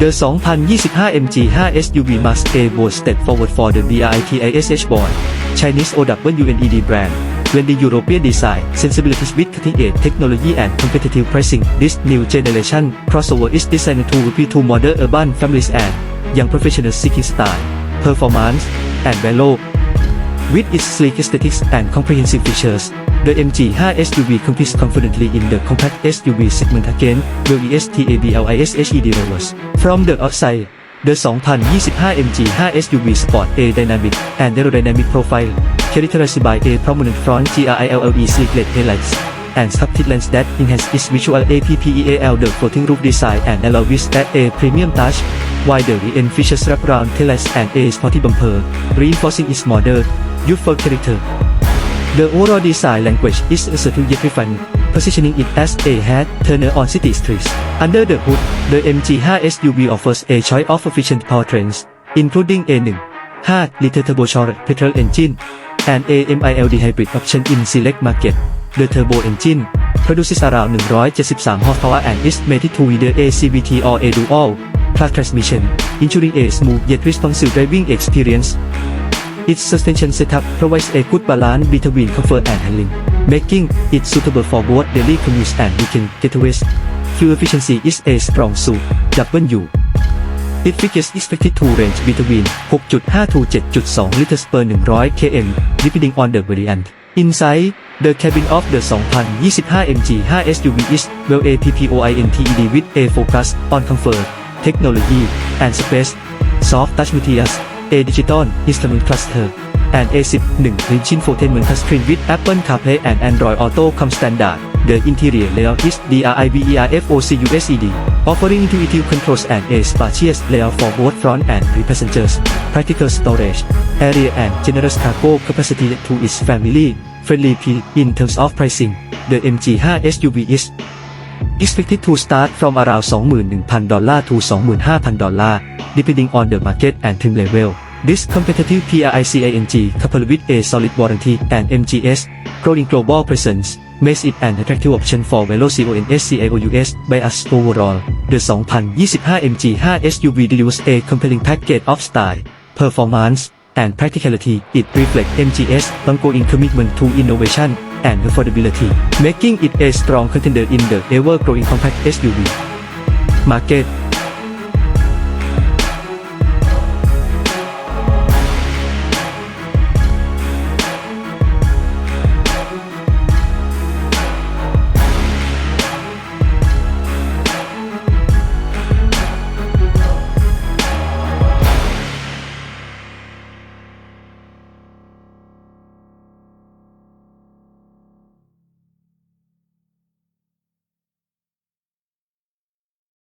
The 2025 MG5 SUV Max A was step forward for the BRITISH born Chinese OWNED brand. When the European design, sensibilities with cutting-edge technology and competitive pricing, this new generation crossover is designed to appeal to modern urban families and young professionals seeking style, performance, and value. With its sleek aesthetics and comprehensive features, the MG5 SUV competes confidently in the compact SUV segment against the ESTABLISHED rivals. From the outside, the 2025 MG5 SUV sport a dynamic and aerodynamic profile, characterized by a prominent front GRILLE secret headlights and sculpted lens that enhance its visual APPEAL the floating roof design and allow with that a premium touch, while the rear end features wraparound taillights and a sporty bumper, reinforcing its modern, youthful character. The overall design language is refined, positioning it as a head turner on city streets. Under the hood, the MG5 SUV offers a choice of efficient powertrains, including a 1.5-liter turbocharged petrol engine and a MILD hybrid option in select market. The turbo engine produces around 173 horsepower and is mated to either a CVT or a dual clutch transmission, ensuring a smooth yet responsive driving experience. Its suspension setup provides a good balance between comfort and handling, making it suitable for both daily commutes and weekend getaways. Fuel efficiency is a strong suit. W. It figures expected to range between 6.5 to 7.2 liters per 100 km, depending on the variant. Inside, the cabin of the 2025 MG5 SUV is well APPOINTED with a focus on comfort, technology, and space, soft touch materials, a digital instrument cluster, and a 10-inch infotainment touchscreen with Apple CarPlay and Android Auto come standard. The interior layout is DRIVERFOCUSED, offering intuitive controls and a spacious layout for both front and rear passengers, practical storage, area and generous cargo capacity to its family friendly in terms of pricing. The MG5 SUV is expected to start from around 21,000 dollar to 25,000 dollar, depending on the market and trim level. This competitive PRICANG coupled with a solid warranty and MGS growing global presence makes it an attractive option for Velocity SCAOUS by us overall. The 2025 MG5 SUV delivers a compelling package of style, performance, and practicality. It reflects MGS ongoing commitment to innovation and affordability, making it a strong contender in the ever-growing compact SUV market.